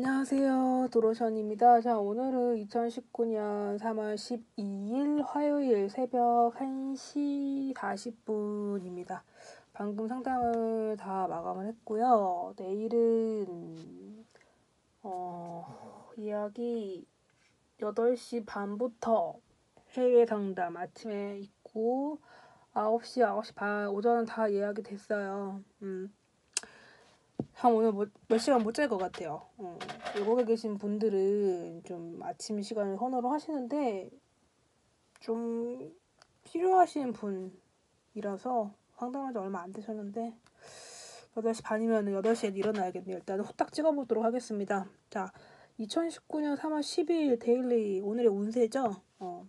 안녕하세요. 도로션입니다. 자, 오늘은 2019년 3월 12일 화요일 새벽 1시 40분입니다. 방금 상담을 다 마감을 했고요. 내일은, 어, 이야기 8시 반부터 해외 상담 아침에 있고, 9시, 9시 반, 오전은 다 예약이 됐어요. 음. 한 오늘 뭐, 몇 시간 못 잘 것 같아요. 어, 외국에 계신 분들은 좀 아침 시간을 선호를 하시는데 좀 필요하신 분이라서 상담한 지 얼마 안 되셨는데 8시 반이면 8시에 일어나야겠네요. 일단 후딱 찍어보도록 하겠습니다. 자, 2019년 3월 12일 데일리 오늘의 운세죠. 어.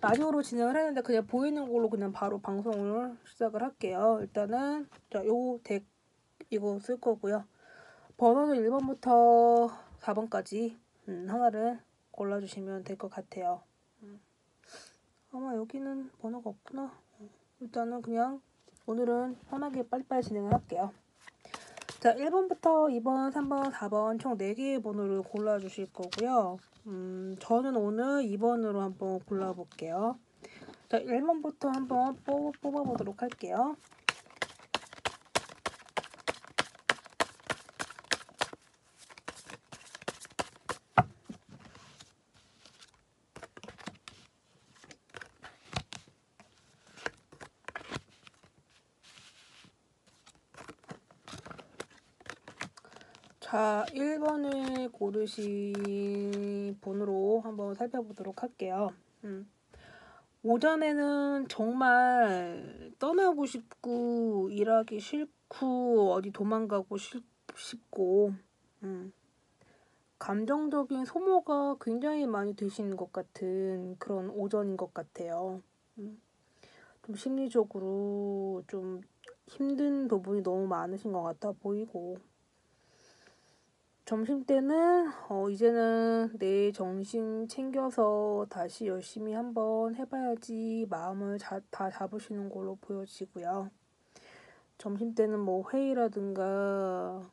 라디오로 진행을 했는데 그냥 보이는 걸로 그냥 바로 방송을 시작을 할게요. 일단은 자, 요 덱 이거 쓸 거고요. 번호는 1번부터 4번까지 음, 하나를 골라주시면 될 것 같아요. 음. 아마 여기는 번호가 없구나. 일단은 그냥 오늘은 편하게 빨리빨리 진행을 할게요. 자, 1번부터 2번, 3번, 4번 총 4개의 번호를 골라주실 거고요. 음, 저는 오늘 2번으로 한번 골라볼게요. 자, 1번부터 한번 뽑, 뽑아보도록 할게요. 자, 1번을 고르신 분으로 한번 살펴보도록 할게요. 음. 오전에는 정말 떠나고 싶고, 일하기 싫고, 어디 도망가고 싶, 고 음. 감정적인 소모가 굉장히 많이 되시는 것 같은 그런 오전인 것 같아요. 음. 좀 심리적으로 좀 힘든 부분이 너무 많으신 것 같아 보이고, 점심 때는 어 이제는 내 정신 챙겨서 다시 열심히 한번 해봐야지 마음을 자, 다 잡으시는 걸로 보여지고요. 점심 때는 뭐 회의라든가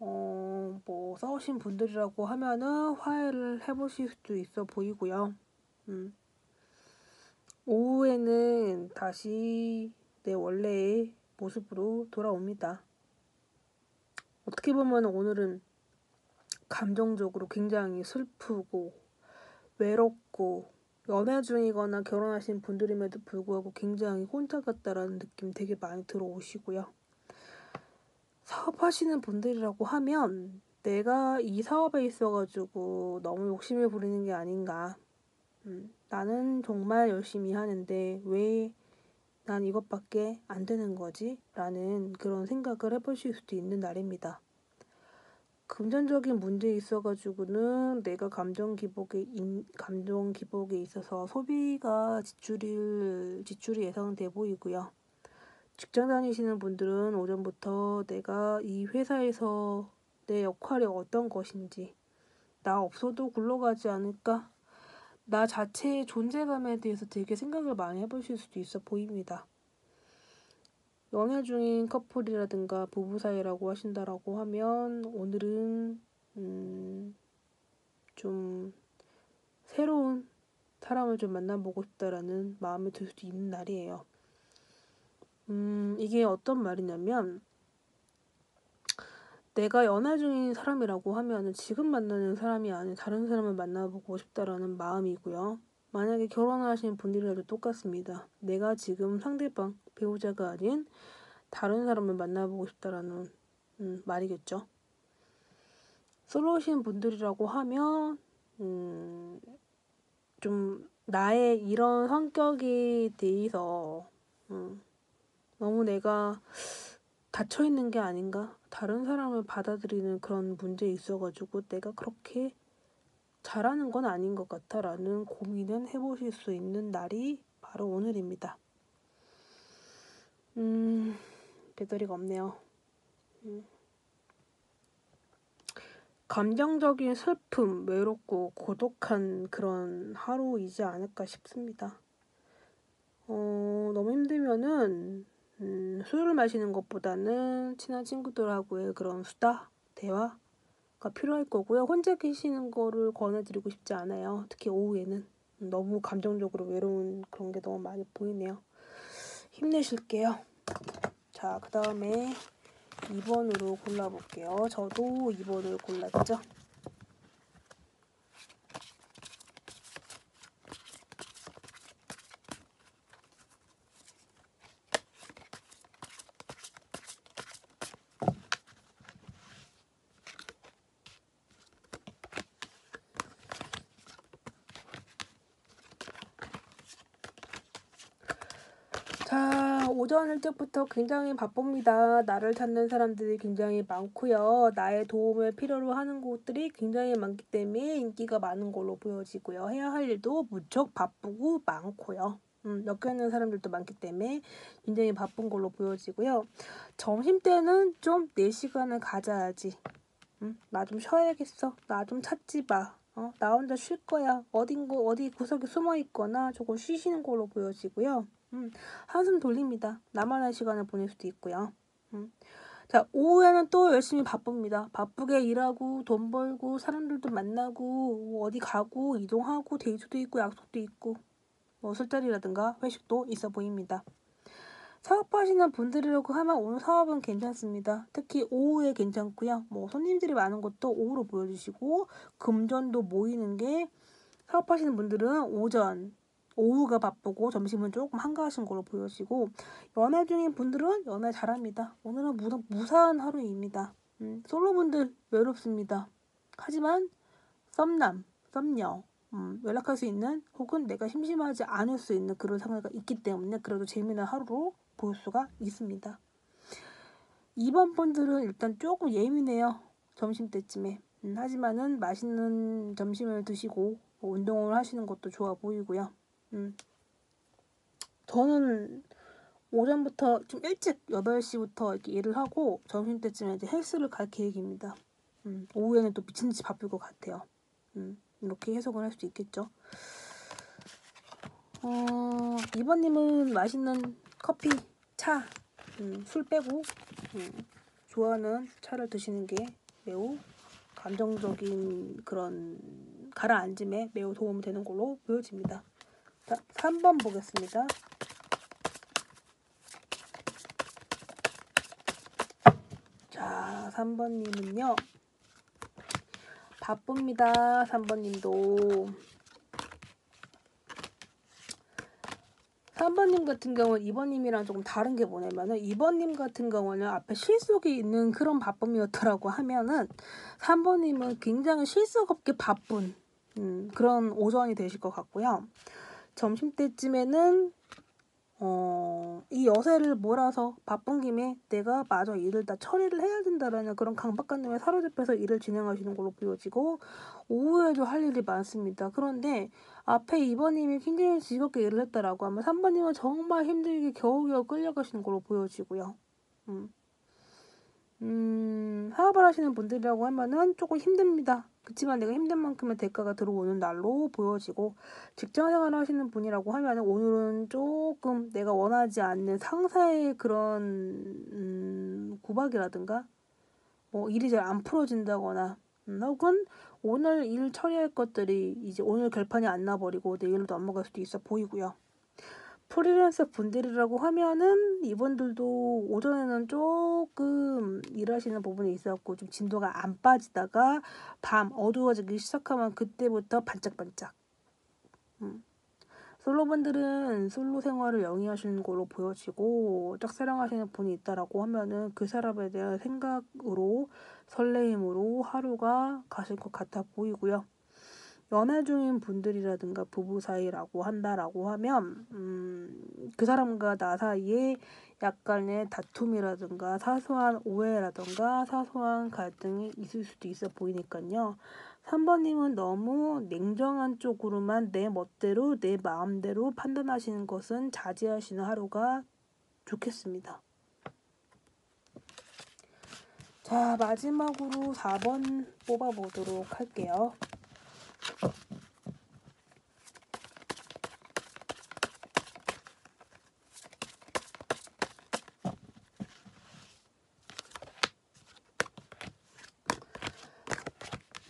어 뭐 싸우신 분들이라고 하면은 화해를 해보실 수도 있어 보이고요. 음. 오후에는 다시 내 원래의 모습으로 돌아옵니다. 어떻게 보면 오늘은 감정적으로 굉장히 슬프고 외롭고 연애 중이거나 결혼하신 분들임에도 불구하고 굉장히 혼자 같다라는 느낌 되게 많이 들어오시고요. 사업하시는 분들이라고 하면 내가 이 사업에 있어가지고 너무 욕심을 부리는 게 아닌가. 음, 나는 정말 열심히 하는데 왜 난 이것밖에 안 되는 거지? 라는 그런 생각을 해보실 수도 있는 날입니다. 금전적인 문제에 있어가지고는 내가 감정 기복에 감정 기복에 있어서 소비가 지출일 지출이 예상돼 보이고요. 직장 다니시는 분들은 오전부터 내가 이 회사에서 내 역할이 어떤 것인지 나 없어도 굴러가지 않을까 나 자체의 존재감에 대해서 되게 생각을 많이 해보실 수도 있어 보입니다. 연애 중인 커플이라든가 부부 사이라고 하신다라고 하면 오늘은 음, 좀 새로운 사람을 좀 만나보고 싶다라는 마음이 들 수도 있는 날이에요. 음, 이게 어떤 말이냐면 내가 연애 중인 사람이라고 하면 지금 만나는 사람이 아닌 다른 사람을 만나보고 싶다라는 마음이고요. 만약에 결혼하신 분들이라도 똑같습니다. 내가 지금 상대방, 배우자가 아닌 다른 사람을 만나보고 싶다라는 음, 말이겠죠. 솔로신 분들이라고 하면 음, 좀 나의 이런 성격에 대해서 음, 너무 내가 닫혀 있는 게 아닌가? 다른 사람을 받아들이는 그런 문제에 있어가지고 내가 그렇게 잘하는 건 아닌 것 같아라는 고민은 해보실 수 있는 날이 바로 오늘입니다. 음, 배터리가 없네요. 음. 감정적인 슬픔, 외롭고 고독한 그런 하루이지 않을까 싶습니다. 어, 너무 힘들면은 음, 술을 마시는 것보다는 친한 친구들하고의 그런 수다, 대화 가 필요할 거고요. 혼자 계시는 거를 권해드리고 싶지 않아요. 특히 오후에는 너무 감정적으로 외로운 그런 게 너무 많이 보이네요. 힘내실게요. 자, 그 다음에 2번으로 골라볼게요. 저도 2번을 골랐죠. 자, 오전 일찍부터 굉장히 바쁩니다. 나를 찾는 사람들이 굉장히 많고요. 나의 도움을 필요로 하는 곳들이 굉장히 많기 때문에 인기가 많은 걸로 보여지고요. 해야 할 일도 무척 바쁘고 많고요. 음, 엮여있는 사람들도 많기 때문에 굉장히 바쁜 걸로 보여지고요. 점심 때는 좀 내 시간을 가져야지. 음, 나 좀 쉬어야겠어. 나 좀 찾지 마. 어, 나 혼자 쉴 거야. 어딘 거 어디 구석에 숨어 있거나 조금 쉬시는 걸로 보여지고요. 음, 한숨 돌립니다. 나만의 시간을 보낼 수도 있고요. 음. 자, 오후에는 또 열심히 바쁩니다. 바쁘게 일하고, 돈 벌고, 사람들도 만나고, 어디 가고, 이동하고, 데이트도 있고, 약속도 있고, 뭐 술자리라든가 회식도 있어 보입니다. 사업하시는 분들이라고 하면 오늘 사업은 괜찮습니다. 특히 오후에 괜찮고요. 뭐 손님들이 많은 것도 오후로 보여주시고, 금전도 모이는 게 사업하시는 분들은 오전, 오후가 바쁘고 점심은 조금 한가하신 걸로 보여지고 연애 중인 분들은 연애 잘합니다. 오늘은 무, 무사한 하루입니다. 음, 솔로분들 외롭습니다. 하지만 썸남, 썸녀 음, 연락할 수 있는 혹은 내가 심심하지 않을 수 있는 그런 상황이 있기 때문에 그래도 재미난 하루로 볼 수가 있습니다. 2번 분들은 일단 조금 예민해요. 점심때쯤에. 음, 하지만은 맛있는 점심을 드시고 뭐 운동을 하시는 것도 좋아 보이고요. 음. 저는 오전부터 좀 일찍 8시부터 이렇게 일을 하고 점심 때쯤에 이제 헬스를 갈 계획입니다. 음, 오후에는 또 미친 듯이 바쁠 것 같아요. 음, 이렇게 해석을 할 수도 있겠죠. 어, 이번님은 맛있는 커피, 차, 음, 술 빼고 음, 좋아하는 차를 드시는 게 매우 감정적인 그런 가라앉음에 매우 도움이 되는 걸로 보여집니다. 자, 3번 보겠습니다. 자, 3번님은요. 바쁩니다. 3번님도. 3번님 같은 경우는 2번님이랑 조금 다른 게 뭐냐면은 2번님 같은 경우는 앞에 실속이 있는 그런 바쁨이었더라고 하면은 3번님은 굉장히 실속 없게 바쁜 음, 그런 오전이 되실 것 같고요. 점심때쯤에는 어, 이 여세를 몰아서 바쁜 김에 내가 마저 일을 다 처리를 해야 된다라는 그런 강박관념에 사로잡혀서 일을 진행하시는 걸로 보여지고 오후에도 할 일이 많습니다. 그런데 앞에 2번님이 굉장히 즐겁게 일을 했다라고 하면 3번님은 정말 힘들게 겨우겨우 끌려가시는 걸로 보여지고요. 음. 음, 사업을 하시는 분들이라고 하면은 조금 힘듭니다. 그렇지만 내가 힘든 만큼의 대가가 들어오는 날로 보여지고 직장 생활을 하시는 분이라고 하면은 오늘은 조금 내가 원하지 않는 상사의 그런 음, 구박이라든가 뭐 일이 잘 안 풀어진다거나 음, 혹은 오늘 일 처리할 것들이 이제 오늘 결판이 안 나버리고 내일로 넘어갈 수도 있어 보이고요. 프리랜서 분들이라고 하면은 이분들도 오전에는 조금 일하시는 부분이 있었고 좀 진도가 안 빠지다가 밤 어두워지기 시작하면 그때부터 반짝반짝. 음. 솔로분들은 솔로 생활을 영위하시는 걸로 보여지고 짝사랑하시는 분이 있다라고 하면은 그 사람에 대한 생각으로 설레임으로 하루가 가실 것 같아 보이고요. 연애 중인 분들이라든가 부부 사이라고 한다라고 하면 음, 그 사람과 나 사이에 약간의 다툼이라든가 사소한 오해라든가 사소한 갈등이 있을 수도 있어 보이니까요. 3번님은 너무 냉정한 쪽으로만 내 멋대로 내 마음대로 판단하시는 것은 자제하시는 하루가 좋겠습니다. 자 마지막으로 4번 뽑아보도록 할게요.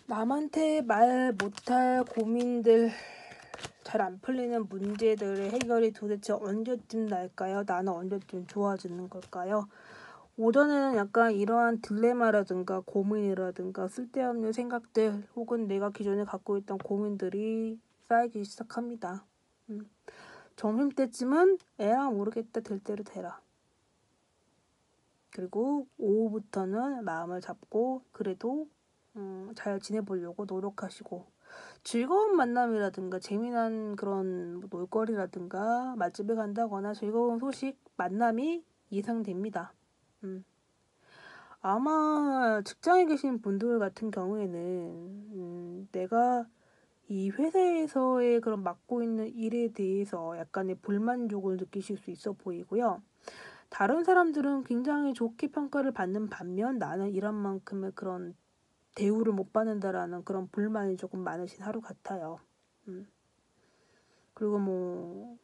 남한테 말 못할 고민들, 잘 안 풀리는 문제들의 해결이 도대체 언제쯤 날까요? 나는 언제쯤 좋아지는 걸까요? 오전에는 약간 이러한 딜레마라든가 고민이라든가 쓸데없는 생각들 혹은 내가 기존에 갖고 있던 고민들이 쌓이기 시작합니다. 음. 점심 때쯤은 에라 모르겠다 될 대로 되라. 그리고 오후부터는 마음을 잡고 그래도 음, 잘 지내보려고 노력하시고 즐거운 만남이라든가 재미난 그런 뭐 놀거리라든가 맛집에 간다거나 즐거운 소식 만남이 예상됩니다. 음. 아마 직장에 계신 분들 같은 경우에는 음, 내가 이 회사에서의 그런 맡고 있는 일에 대해서 약간의 불만족을 느끼실 수 있어 보이고요. 다른 사람들은 굉장히 좋게 평가를 받는 반면 나는 이런 만큼의 그런 대우를 못 받는다라는 그런 불만이 조금 많으신 하루 같아요. 음. 그리고 뭐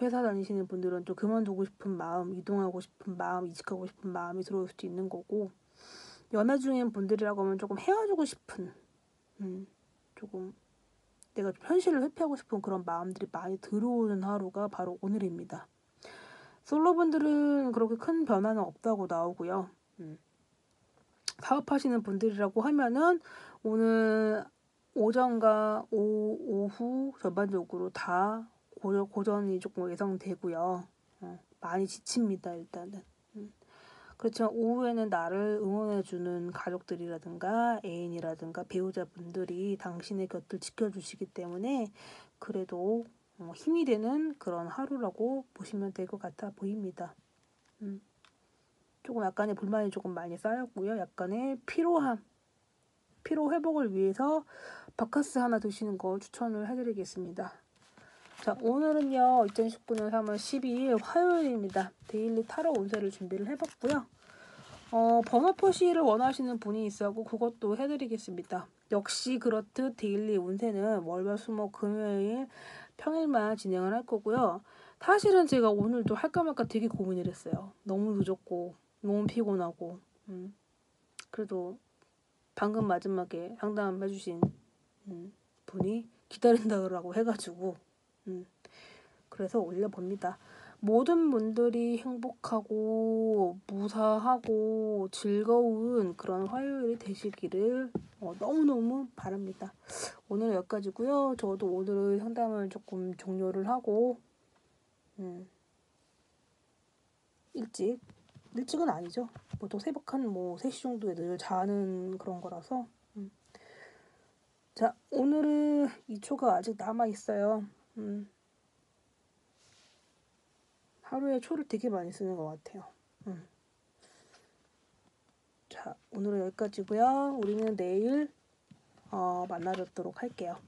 회사 다니시는 분들은 좀 그만두고 싶은 마음, 이동하고 싶은 마음, 이직하고 싶은 마음이 들어올 수도 있는 거고 연애 중인 분들이라고 하면 조금 헤어지고 싶은 음, 조금 내가 좀 현실을 회피하고 싶은 그런 마음들이 많이 들어오는 하루가 바로 오늘입니다. 솔로분들은 그렇게 큰 변화는 없다고 나오고요. 음. 사업하시는 분들이라고 하면은 오늘 오전과 오, 오후 전반적으로 다 고, 고전이 조금 예상되고요. 어, 많이 지칩니다, 일단은. 음. 그렇지만 오후에는 나를 응원해주는 가족들이라든가 애인이라든가 배우자분들이 당신의 곁을 지켜주시기 때문에 그래도 어, 힘이 되는 그런 하루라고 보시면 될 것 같아 보입니다. 음. 조금 약간의 불만이 조금 많이 쌓였고요. 약간의 피로함, 피로 회복을 위해서 바카스 하나 드시는 걸 추천을 해드리겠습니다. 자, 오늘은요, 2019년 3월 12일 화요일입니다. 데일리 타로 운세를 준비를 해봤고요. 어, 번호 표시를 원하시는 분이 있어고 그것도 해드리겠습니다. 역시 그렇듯 데일리 운세는 월화 수목 금요일 평일만 진행을 할 거고요. 사실은 제가 오늘도 할까 말까 되게 고민을 했어요. 너무 늦었고 너무 피곤하고 음. 그래도 방금 마지막에 상담 해주신 음, 분이 기다린다고 해가지고 음, 그래서 올려봅니다. 모든 분들이 행복하고 무사하고 즐거운 그런 화요일이 되시기를 어, 너무너무 바랍니다. 오늘 여기까지고요. 저도 오늘 상담을 조금 종료를 하고 음, 일찍 일찍은 아니죠. 보통 새벽 한뭐 3시 정도에 늘 자는 그런 거라서 음. 자 오늘은 2초가 아직 남아있어요. 음. 하루에 초를 되게 많이 쓰는 것 같아요. 음. 자, 오늘은 여기까지고요. 우리는 내일 어, 만나 뵙도록 할게요.